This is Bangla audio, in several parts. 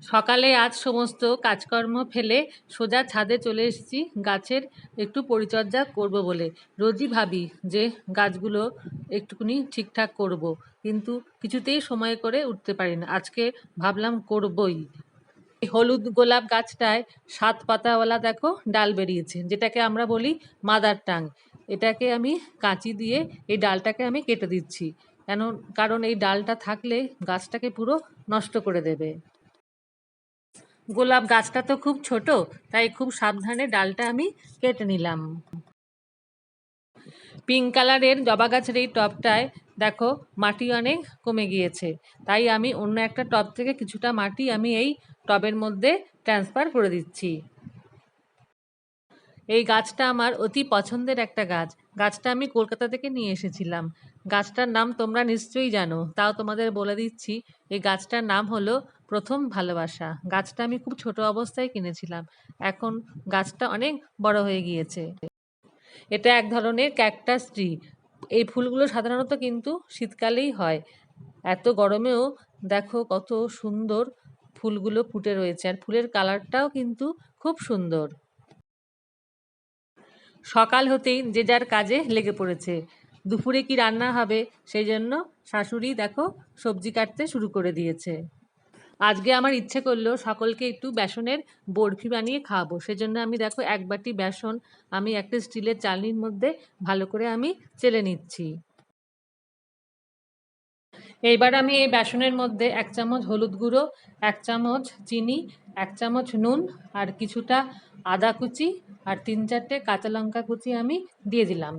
সকালে আজ সমস্ত কাজকর্ম ফেলে সোজা ছাদে চলে এসেছি। গাছের একটু পরিচর্যা করব বলে। রোজই ভাবি যে গাছগুলো একটুকুনি ঠিকঠাক করব, কিন্তু কিছুতেই সময় করে উঠতে পারি না। আজকে ভাবলাম করবই। হলুদ গোলাপ গাছটায় সাত পাতাওয়ালা দেখো, ডাল বেরিয়েছে, যেটাকে আমরা বলি মাদার টাং। এটাকে আমি কাঁচি দিয়ে এই ডালটাকে আমি কেটে দিচ্ছি। কেন, কারণ এই ডালটা থাকলে গাছটাকে পুরো নষ্ট করে দেবে। গোলাপ গাছটা তো খুব ছোট, তাই খুব সাবধানে ডালটা আমি কেটে নিলাম। পিঙ্ক কালারের জবা গাছের এই টবটায় দেখো মাটি অনেক কমে গিয়েছে, তাই আমি অন্য একটা টব থেকে কিছুটা মাটি আমি এই টবের মধ্যে ট্রান্সফার করে দিচ্ছি। এই গাছটা আমার অতি পছন্দের একটা গাছ, গাছটা আমি কলকাতা থেকে নিয়ে এসেছিলাম। গাছটার নাম তোমরা নিশ্চয়ই জানো। তাও তোমাদের বলে দিচ্ছি, এই গাছটার নাম হলো প্রথম ভালোবাসা। গাছটা আমি খুব ছোট অবস্থায় কিনেছিলাম। এখন গাছটা অনেক বড় হয়ে গিয়েছে। এটা এক ধরনের ক্যাকটাস ট্রি। এই ফুলগুলো সাধারণত কিন্তু শীতকালেই হয়। এত গরমেও দেখো কত সুন্দর ফুলগুলো ফুটে রয়েছে। আর ফুলের কালারটাও কিন্তু খুব সুন্দর। সকাল হতেই যে যার কাজে লেগে পড়েছে। দুপুরে কি রান্না হবে? সেই জন্য শাশুড়ি দেখো সবজি কাটতে শুরু করে দিয়েছে। আজকে আমার ইচ্ছে করল সকলকে একটু বেসনের বরফি বানিয়ে খাওয়াবো। সেজন্য আমি দেখো এক বাটি বেসন আমি একটা স্টিলের চালনির মধ্যে ভালো করে আমি চেলে নিচ্ছি। এইবার আমি এই বেসনের মধ্যে এক চামচ হলুদ গুঁড়ো, এক চামচ চিনি, এক চামচ নুন আর কিছুটা আদা কুচি আর তিন চারটে কাঁচা লঙ্কা কুচি আমি দিয়ে দিলাম।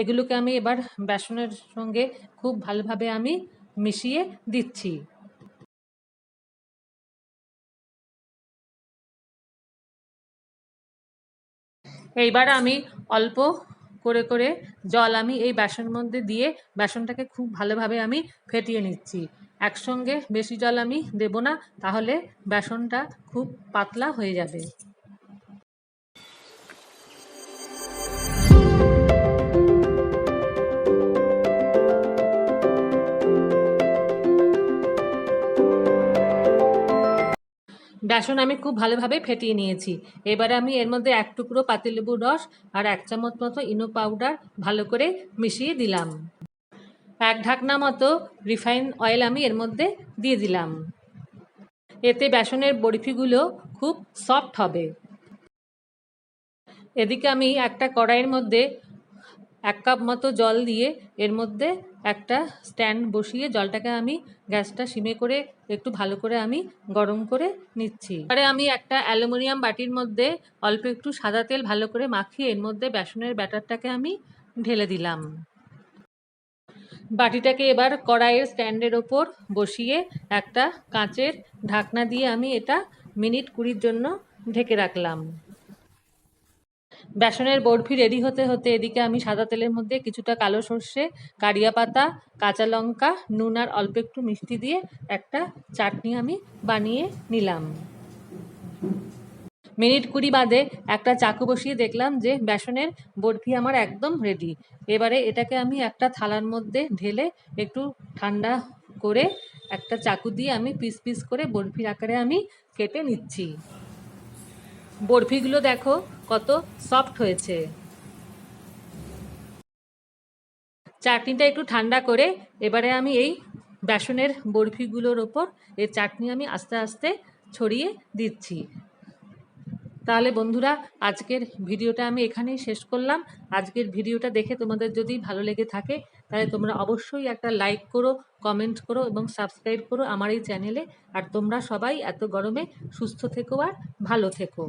এগুলোকে আমি এবার বেসনের সঙ্গে খুব ভালোভাবে আমি মিশিয়ে দিচ্ছি। এইবার আমি অল্প করে করে জল আমি এই বেসন মধ্যে দিয়ে বেসনটাকে খুব ভালোভাবে আমি ফেটিয়ে নিচ্ছি। একসঙ্গে বেশি জল আমি দেব না, তাহলে বেসনটা খুব পাতলা হয়ে যাবে। বেসন আমি খুব ভালোভাবে ফেটিয়ে নিয়েছি। এবারে আমি এর মধ্যে এক টুকরো পাতিলেবুর রস আর এক চামচ মতো ইনো পাউডার ভালো করে মিশিয়ে দিলাম। এক ঢাকনা মতো রিফাইন অয়েল আমি এর মধ্যে দিয়ে দিলাম। এতে বেসনের বরফিগুলো খুব সফট হবে। এদিকে আমি একটা কড়াইয়ের মধ্যে এক কাপ মতো জল দিয়ে এর মধ্যে একটা স্ট্যান্ড বসিয়ে জলটাকে আমি গ্যাসটা সিমে করে একটু ভালো করে আমি গরম করে নিচ্ছি। এবারে আমি একটা অ্যালুমিনিয়াম বাটির মধ্যে অল্প একটু সাদা তেল ভালো করে মাখিয়ে এর মধ্যে বেসনের ব্যাটারটাকে আমি ঢেলে দিলাম। বাটিটাকে এবার কড়াইয়ের স্ট্যান্ডের ওপর বসিয়ে একটা কাঁচের ঢাকনা দিয়ে আমি এটা মিনিট কুড়ির জন্য ঢেকে রাখলাম। বেসনের বরফি রেডি হতে হতে এদিকে আমি সাদা তেলের মধ্যে কিছুটা কালো সর্ষে, কারিয়া পাতা, কাঁচা লঙ্কা, নুন আর অল্প একটু মিষ্টি দিয়ে একটা চাটনি আমি বানিয়ে নিলাম। মিনিট কুড়ি বাদে একটা চাকু বসিয়ে দেখলাম যে বেসনের বরফি আমার একদম রেডি এবারে এটাকে আমি একটা থালার মধ্যে ঢেলে একটু ঠান্ডা করে একটা চাকু দিয়ে আমি পিস পিস করে বরফির আকারে আমি কেটে নিচ্ছি। বরফিগুলো দেখো কত সফট হয়েছে। চাটনিটা একটু ঠান্ডা করে এবারে আমি এই বেসনের বরফিগুলোর ওপর এই চাটনি আমি আস্তে আস্তে ছড়িয়ে দিচ্ছি। তাহলে বন্ধুরা, আজকের ভিডিওটা আমি এখানেই শেষ করলাম। আজকের ভিডিওটা দেখে তোমাদের যদি ভালো লেগে থাকে, তাহলে তোমরা অবশ্যই একটা লাইক করো কমেন্ট করো এবং সাবস্ক্রাইব করো আমার এই চ্যানেলে আর তোমরা সবাই এত গরমে সুস্থ থেকো আর ভালো থেকো।